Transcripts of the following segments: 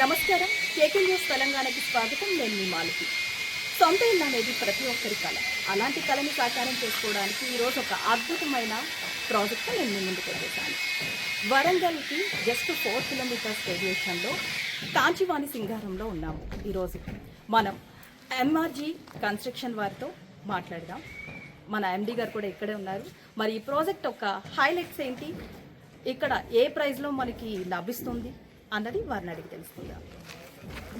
నమస్కారం. కేకే న్యూస్ తెలంగాణకి స్వాగతం. నేను మీ మాలతి. సొంత ఇల్లు అనేది ప్రతి ఒక్కరి కళ అలాంటి కళని సాకారం చేసుకోవడానికి ఈరోజు ఒక అద్భుతమైన ప్రాజెక్ట్ నేను మీ ముందుకు వచ్చేసాను. వరంగల్కి జస్ట్ ఫోర్ కిలోమీటర్స్ రేడియేషన్లో కాంచివాణి సింగారంలో ఉన్నాము. ఈరోజు మనం ఎంఆర్జీ కన్స్ట్రక్షన్ వారితో మాట్లాడదాం. మన ఎండి గారు కూడా ఇక్కడే ఉన్నారు. మరి ఈ ప్రాజెక్ట్ యొక్క హైలైట్స్ ఏంటి? ఇక్కడ ఏ ప్రైస్లో మనకి లభిస్తుంది? అన్నది వారిని అడిగి తెలుసుకుందాం.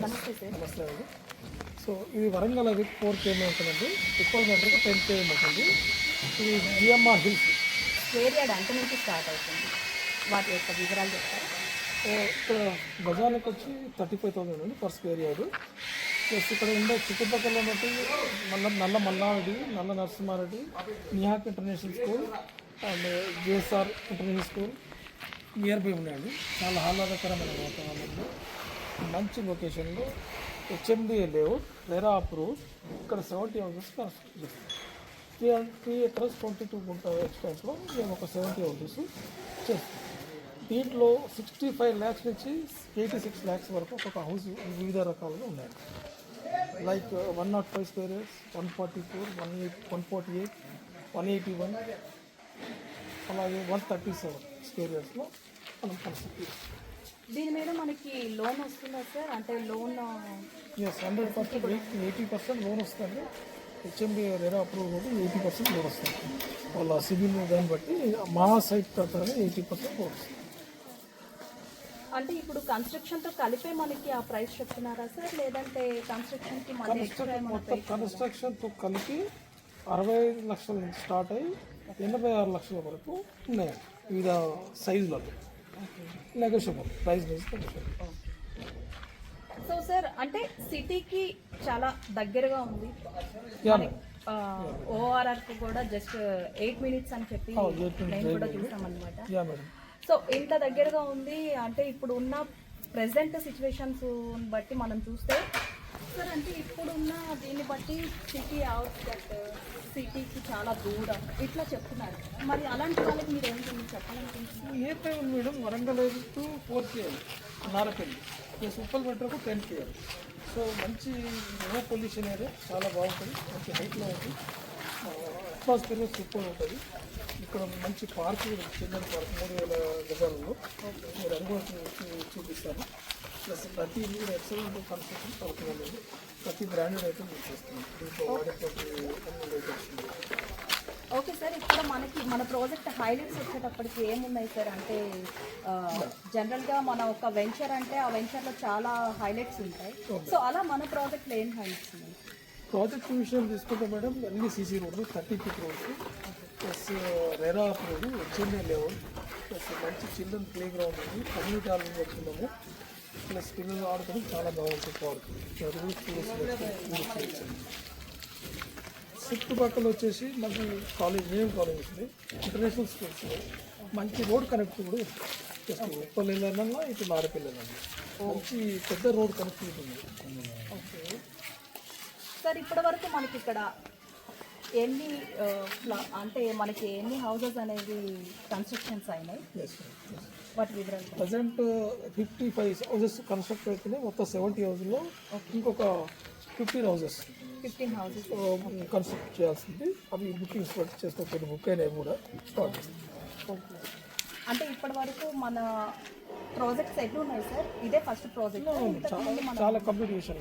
నమస్తే సార్. నమస్తే అండి. సో ఇది వరంగల్ అది ఫోర్ కేఎం ఉంటుందండి ఉప్పల్ మీటర్కి టెన్ కేఎం ఉంటుంది ఇది జిఎంఆర్ హిల్స్. స్క్వేర్ యార్డ్ ఎంత నుంచి స్టార్ట్ అవుతుంది. వాటి యొక్క వివరాలు చెప్తారా? సో ఇక్కడ గజానికి వచ్చి థర్టీ ఫైవ్ థౌసండ్ అండి పర్ స్క్వేర్ యార్డ్. ప్లస్ ఇక్కడ ఉండే చుట్టుపక్కల ఉన్నట్టు Nalla Nalla Mallareddy Nalla Narasimhareddy నిహాక్ international school and JSR international school. Near by ఉన్నాయండి చాలా ఆహ్లాదకరమైన వాతావరణంలో. మంచి లొకేషన్లో హెచ్ఎండిఏ లేఅవుట్ రెరా అప్రూవ్ ఇక్కడ seventy houses construct three three acres twenty two గుంట ఎక్స్టెంట్లో మేము ఒక సెవెంటీ హౌసెస్ చేస్తాం. దీంట్లో సిక్స్టీ ఫైవ్ ల్యాక్స్ నుంచి ఎయిటీ సిక్స్ ల్యాక్స్ వరకు ఒక హౌస్ వివిధ రకాలుగా ఉన్నాయి. Like one not five square yards one forty four one eight one forty eight one eighty one అలాగే వన్ థర్టీ సెవెన్. స్క్వేర్ ఇయర్స్లో మనం కన్స్ట్రక్ట్ చేస్తాం దీని మీద మనకి లోన్ వస్తుందా సార్? అంటే loan yes hundred percent eighty percent loan వస్తుంది. హెచ్ఎండి రెరా అప్రూవ్ కూడా ఎయిటీ పర్సెంట్ లోన్ వస్తుంది. వాళ్ళ సిబిల్ దాన్ని బట్టి మా సైట్ ప్రకారం ఎయిటీ పర్సెంట్ లోన్ వస్తుంది. అంటే ఇప్పుడు కన్స్ట్రక్షన్తో కలిపే మనకి ఆ ప్రైస్ చెప్తున్నారా సార్? లేదంటే కన్స్ట్రక్షన్కి మొత్తం కన్స్ట్రక్షన్తో కలిపి అరవై ఐదు లక్షల నుంచి స్టార్ట్ అయ్యి ఎనభై ఆరు లక్షల వరకు ఉన్నాయి వివిధ సైజులలో negotiable price negotiable so sir అంటే సిటీకి చాలా దగ్గరగా ఉంది. యా ఓఆర్ఆర్కు కూడా జస్ట్ ఎయిట్ మినిట్స్ అని చెప్పి Oh, నేను కూడా చూసాం అనమాట సో ఇంత దగ్గరగా ఉంది అంటే ఇప్పుడు ఉన్న ప్రెసెంట్ సిచ్యువేషన్స్ బట్టి మనం చూస్తే సార్ అంటే ఇప్పుడున్న దీన్ని బట్టి సిటీ అవుట్స్కట్ సిటీకి చాలా దూరం. ఇట్లా చెప్తున్నారు. మరి అలాంటి వాళ్ళకి మీరు ఏంటి చెప్పాలనుకుంటున్నారు? A time madam Warangal to four KL Narapalli. Plus Uppal మెట్రోకు ten KL so మంచి నో పొల్యూషన్ ఏరియా చాలా బాగుంటుంది. మంచి హైట్లో ఉంటుంది అట్మాస్ఫియర్ సూపర్ ఉంటుంది. ఇక్కడ మంచి పార్క్ చిల్డ్రన్ పార్క్ మూడు వేల గజాలలో. మీరు అనుభవం చూపిస్తాను ప్లస్ ప్రతి ఎక్సలెంట్ కన్స్ట్రక్షన్ అవుతుంది ప్రతి బ్రాండెడ్ ఉన్నాయి. ఓకే. సార్ ఇక్కడ మనకి మన ప్రాజెక్ట్ హైలైట్స్ వచ్చేటప్పటికి ఏమున్నాయి సార్? అంటే జనరల్గా మన ఒక వెంచర్ అంటే ఆ వెంచర్లో చాలా హైలైట్స్ ఉంటాయి. సో అలా మన ప్రాజెక్ట్లో ఏం హైలైట్స్ ఉన్నాయి? ప్రాజెక్ట్ విషయం తీసుకుంటే మేడం అన్ని సీసీ రోడ్లు thirty feet roads plus RERA road HMA level plus మంచి చిల్డ్రన్ ప్లే గ్రౌండ్ ఉంది. కమ్యూనిటీ హాల్ పెట్టుకున్నాము ఇలా స్కిన్ ఆడుకోవడం చాలా బాగుంటుంది పార్క్ చుట్టుపక్కల వచ్చేసి మనకి కాలేజ్ నేమ్ కాలేజ్ ఉంది. ఇంటర్నేషనల్ స్కూల్స్ మంచి రోడ్ కనెక్టివిటీ కూడా ఉంది. ఉప్పల్ వెళ్ళాలన్నా ఇటు నారపల్లి మంచి పెద్ద రోడ్ కనెక్టివిటీ ఉంది. ఓకే. సార్ ఇప్పటి వరకు మనకి ఇక్కడ ఎన్ని అంటే మనకి ఎన్ని హౌసెస్ అనేవి కన్స్ట్రక్షన్స్ అయినాయి? వాటి వివరాలు present fifty five houses construct అవుతున్నాయి మొత్తం సెవెంటీ హౌస్లో ఇంకొక fifteen houses fifteen houses construct చేయాల్సింది. అవి బుకింగ్స్ చేస్తే. బుక్ అయినాయి కూడా. స్టార్ట్ చేస్తాం. ఓకే అంటే ఇప్పటి వరకు మన ప్రాజెక్ట్స్ ఎన్ని ఉన్నాయి సార్ ఇదే ఫస్ట్ ప్రాజెక్ట్ చాలా చాలా కంప్లీట్ చేశాను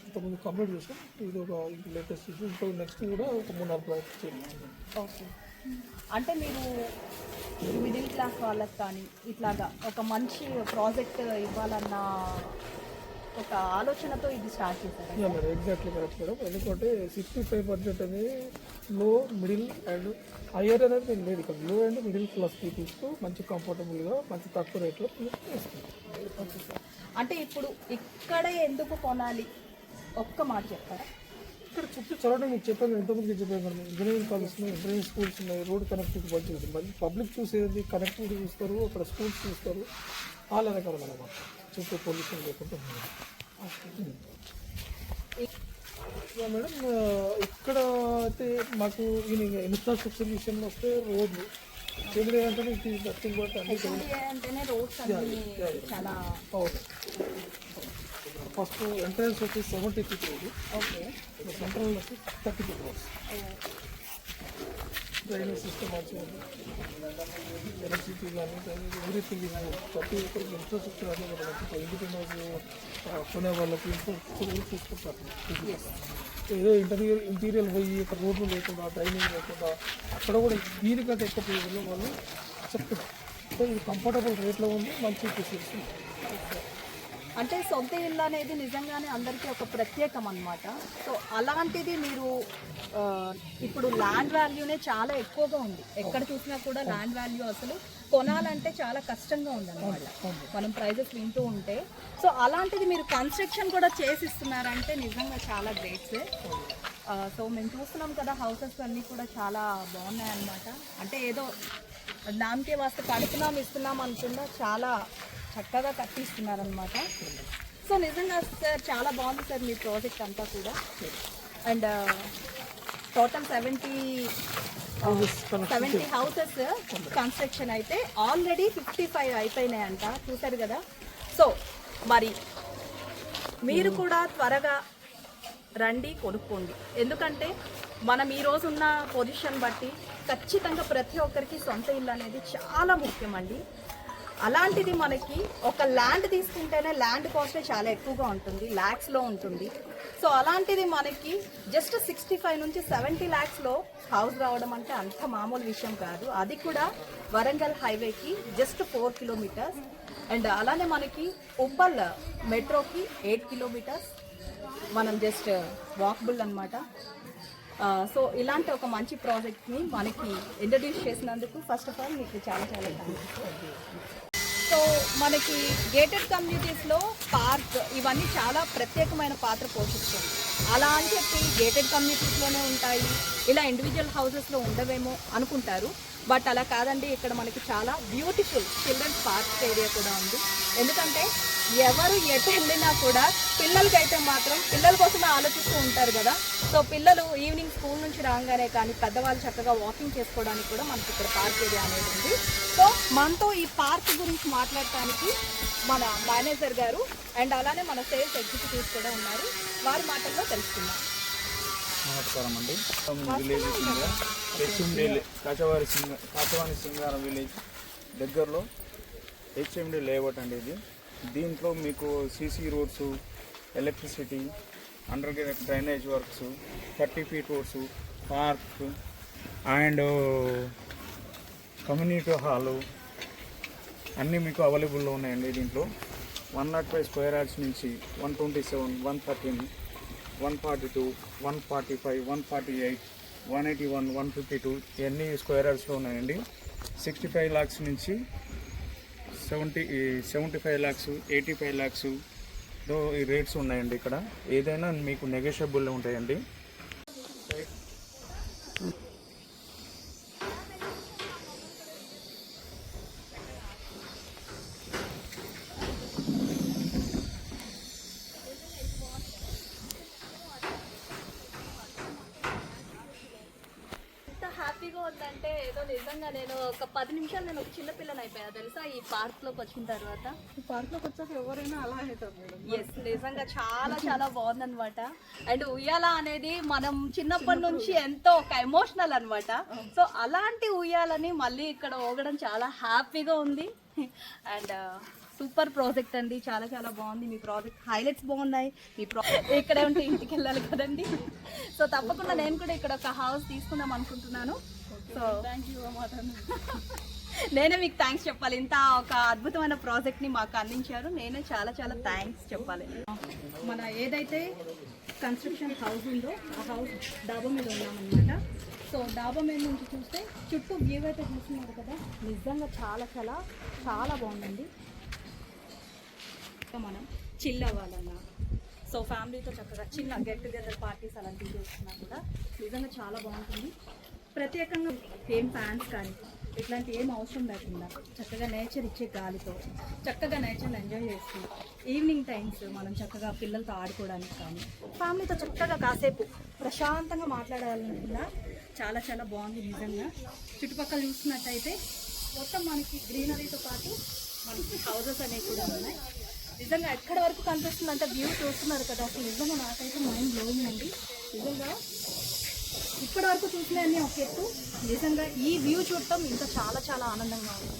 ఇంతకుముందు కంప్లీట్ చేసాం ఇది ఒక లేటెస్ట్ ఇంకో నెక్స్ట్ కూడా ఒక మూడు నాలుగు ప్రాజెక్ట్ చేయాలి. ఓకే. అంటే మీరు మిడిల్ క్లాస్ వాళ్ళకి కానీ ఇట్లాగా ఒక మంచి ప్రాజెక్ట్ ఇవ్వాలన్న ఒక ఆలోచనతో ఇది స్టార్ట్ చేశారు. మేడం ఎగ్జాక్ట్లీ కరెక్ట్ మేడం ఎందుకంటే సిక్స్టీ ఫైవ్ బడ్జెట్ అనేది లో మిడిల్ అండ్ హయ్యర్ అనేది నేను లేదు ఇక్కడ. లో అండ్ మిడిల్ క్లాస్ పీపుల్స్కు మంచి కంఫర్టబుల్గా మంచి తక్కువ రేట్లో అంటే ఇప్పుడు ఇక్కడే ఎందుకు కొనాలి? ఒక్క మాట చెప్తారా? ఇక్కడ చుట్టూ సరౌండింగ్ మీకు చెప్పాను ఎంతమందికి చెప్పాను మేడం ఇంజనీరింగ్ కాలేజ్ ఉన్నాయి ఇంజనీరింగ్ స్కూల్స్ ఉన్నాయి రోడ్ కనెక్టివిటీ మంచిగా ఉంటుంది మళ్ళీ పబ్లిక్ చూసేది కనెక్టివిటీ చూస్తారు అక్కడ స్కూల్స్ చూస్తారు చాలా రకాల అనమాట చుట్టూ పొల్యూషన్ లేకుండా ఉంది. మేడం ఇక్కడ అయితే మాకు ఇన్ఫ్రాస్ట్రక్చర్ విషయంలో వస్తే రోడ్లు హెచ్ఎండి అంటే ఇది నథింగ్ బట్ అన్ని అంటేనే రోడ్స్ చాలా ఫస్ట్ ఎంట్రన్స్ వచ్చి seventy feet road okay. Central వచ్చి thirty feet road drainage system మంచిగా ఎలక్ట్రిసిటీ కానీ ఎవ్రీథింగ్ ఇది ప్రతి ఒక్కరికి ఇన్ఫ్రాస్ట్రక్చర్ అనేది కూడా మంచి ఇండిపెండెన్స్ కొనే వాళ్ళకి ఇన్ఫ్రాస్ట్రక్చర్ చూసుకుంటారు ఏదో ఇంటీరియర్ ఇంటీరియర్ పోయి ఇక్కడ రోడ్లు లేకుండా డ్రైనేజ్ లేకుండా అక్కడ కూడా దీనికంటే ఎక్కువ ప్రయోజనం వాళ్ళు చెప్తున్నారు సో ఇది కంఫర్టబుల్ రేట్లో ఉంది మంచి ఫెసిలిటీ అంటే సొంత ఇల్లు అనేది నిజంగానే అందరికీ ఒక ప్రత్యేకం అన్నమాట. సో అలాంటిది మీరు ఇప్పుడు ల్యాండ్ వాల్యూనే చాలా ఎక్కువగా ఉంది. ఎక్కడ చూసినా కూడా ల్యాండ్ వాల్యూ అసలు కొనాలంటే చాలా కష్టంగా ఉంది అనమాట మనం ప్రైజెస్ వింటూ ఉంటే. సో అలాంటిది మీరు కన్స్ట్రక్షన్ కూడా చేసిస్తున్నారంటే నిజంగా చాలా గ్రేట్స్ సో మేము చూస్తున్నాం కదా హౌసెస్ అన్నీ కూడా చాలా బాగున్నాయి అన్నమాట అంటే ఏదో దానికే వాస్తు కడుతున్నాం ఇస్తున్నాం అనుకున్నా చాలా చక్కగా కట్టిస్తున్నారనమాట సో నిజంగా సార్ చాలా బాగుంది సార్ మీ ప్రాజెక్ట్ అంతా కూడా. And total seventy seventy houses construction అయితే ఆల్రెడీ ఫిఫ్టీ ఫైవ్ అయిపోయినాయంట. చూసారు కదా? సో మరి మీరు కూడా త్వరగా రండి కొనుక్కోండి. ఎందుకంటే మనం ఈ రోజు ఉన్న పొజిషన్ బట్టి ఖచ్చితంగా ప్రతి ఒక్కరికి సొంత ఇల్లు అనేది చాలా ముఖ్యమండి. అలాంటిది మనకి ఒక ల్యాండ్ తీసుకుంటేనే ల్యాండ్ కాస్ట్ చాలా ఎక్కువగా ఉంటుంది ల్యాక్స్లో ఉంటుంది. సో అలాంటిది మనకి జస్ట్ సిక్స్టీ ఫైవ్ నుంచి సెవెంటీ ల్యాక్స్లో హౌస్ రావడం అంటే అంత మామూలు విషయం కాదు. అది కూడా వరంగల్ హైవేకి జస్ట్ ఫోర్ కిలోమీటర్స్ అండ్ అలానే మనకి ఉప్పల్ మెట్రోకి ఎయిట్ కిలోమీటర్స్ మనం జస్ట్ వాకబుల్ అనమాట సో ఇలాంటి ఒక మంచి ప్రాజెక్ట్ని మనకి ఇంట్రడ్యూస్ చేసినందుకు ఫస్ట్ ఆఫ్ ఆల్ మీకు చాలా చాలా థ్యాంక్స్ సో మనకి గేటెడ్ కమ్యూనిటీస్లో పార్క్ ఇవన్నీ చాలా ప్రత్యేకమైన పాత్ర పోషిస్తుంది. అలా అని చెప్పి గేటెడ్ కమ్యూనిటీస్లోనే ఉంటాయి ఇలా ఇండివిజువల్ హౌసెస్లో ఉండవేమో అనుకుంటారు. బట్ అలా కాదండి ఇక్కడ మనకి చాలా బ్యూటిఫుల్ చిల్డ్రన్స్ పార్క్ ఏరియా కూడా ఉంది. ఎందుకంటే ఎవరు ఎటు వెళ్ళినా కూడా పిల్లలకైతే మాత్రం పిల్లల కోసమే ఆలోచిస్తూ ఉంటారు కదా. సో పిల్లలు ఈవినింగ్ స్కూల్ నుంచి రాగానే కానీ పెద్దవాళ్ళు చక్కగా వాకింగ్ చేసుకోవడానికి కూడా మనకి ఇక్కడ పార్క్ ఏరియా అనేది ఉంది. సో మనతో ఈ పార్క్ గురించి మాట్లాడటానికి మన మేనేజర్ గారు అండ్ అలానే మన సేల్స్ ఎగ్జిక్యూటివ్స్ కూడా ఉన్నారు. వారి మాటల్లో తెలుసుకుందాం. నమస్కారం అండి విలేజ్ హెచ్ఎండీ హెచ్ఎండి కాచవారి సింగ కాచవాణి సింగారం విలేజ్ దగ్గరలో హెచ్ఎండి లేఅవుట్ అండి ఇది. దీంట్లో మీకు CC roads electricity under drainage works thirty feet roads park and community hall అన్నీ మీకు అవైలబుల్లో ఉన్నాయండి దీంట్లో. One not five square yards నుంచి one twenty seven one thirteen one forty two one forty five one forty eight one eighty one one fifty two ఇవన్నీ square యార్డ్స్లో ఉన్నాయండి. Sixty five lakhs నుంచి seventy seventy five lakhs eighty five lakhs ఈ rates ఉన్నాయండి ఇక్కడ. ఏదైనా మీకు negotiable ఉంటాయండి. ఉందంటే ఏదో నిజంగా నేను ఒక పది నిమిషాలు నేను ఒక చిన్న పిల్లని అయిపోయా తెలుసా? ఈ పార్క్లోకి వచ్చిన తర్వాత. ఈ పార్క్లోకి వచ్చాక ఎవరైనా అలా అవుతారు మేడం. ఎస్ నిజంగా చాలా చాలా బాగుందన్నమాట. అండ్ ఉయ్యాల అనేది మనం చిన్నప్పటి నుంచి ఎంతో ఒక ఎమోషనల్ అన్నమాట. సో అలాంటి ఉయ్యాలని మళ్ళీ ఇక్కడ ఊగడం చాలా హ్యాపీగా ఉంది. అండ్ సూపర్ ప్రాజెక్ట్ అండి. చాలా చాలా బాగుంది. మీ ప్రాజెక్ట్ హైలైట్స్ బాగున్నాయి. మీ ప్రా ఇక్కడే ఉంటే ఇంటికి వెళ్ళాలి కదండి. సో తప్పకుండా నేను కూడా ఇక్కడ ఒక హౌస్ తీసుకుందాం అనుకుంటున్నాను. సో థ్యాంక్ యూ నేనే మీకు థ్యాంక్స్ చెప్పాలి. ఇంత ఒక అద్భుతమైన ప్రాజెక్ట్ని మాకు అందించారు. నేనే చాలా చాలా థ్యాంక్స్ చెప్పాలి. మన ఏదైతే కన్స్ట్రక్షన్ హౌస్ ఉందో ఆ హౌస్ డాబా మీద ఉన్నామన్నమాట. సో డాబా మీద నుంచి చూస్తే చుట్టూ వ్యూ అయితే చూస్తున్నారు కదా. నిజంగా చాలా చాలా చాలా బాగుందండి. చక్కగా మనం చిల్ అవ్వాలన్నా. సో ఫ్యామిలీతో చక్కగా చిన్న గెట్ టుగెదర్ పార్టీస్ అలాంటివి చేస్తున్నా కూడా నిజంగా చాలా బాగుంటుంది. ప్రత్యేకంగా ఏం ఫ్యాన్స్ కానీ ఇట్లాంటి ఏం అవసరం లేకుండా చక్కగా నేచర్ ఇచ్చే గాలితో చక్కగా నేచర్ని ఎంజాయ్ చేస్తూ ఈవినింగ్ టైమ్స్ మనం చక్కగా పిల్లలతో ఆడుకోవడానికి కానీ ఫ్యామిలీతో చక్కగా కాసేపు ప్రశాంతంగా మాట్లాడాలనుకున్నా చాలా చాలా బాగుంది నిజంగా. చుట్టుపక్కల చూసినట్టయితే మొత్తం మనకి గ్రీనరీతో పాటు మనకి హౌసెస్ అనేవి కూడా ఉన్నాయి. నిజంగా ఎక్కడ వరకు కనిపిస్తుంది అంటే వ్యూ చూస్తున్నారు కదా. అసలు నిజంగా నాకైతే మైండ్ బ్లోయింగ్ అండి. నిజంగా ఇప్పటి వరకు చూసినవన్నీ ఒక ఎత్తు. నిజంగా ఈ వ్యూ చూడటం ఇంకా చాలా చాలా ఆనందంగా ఉంది.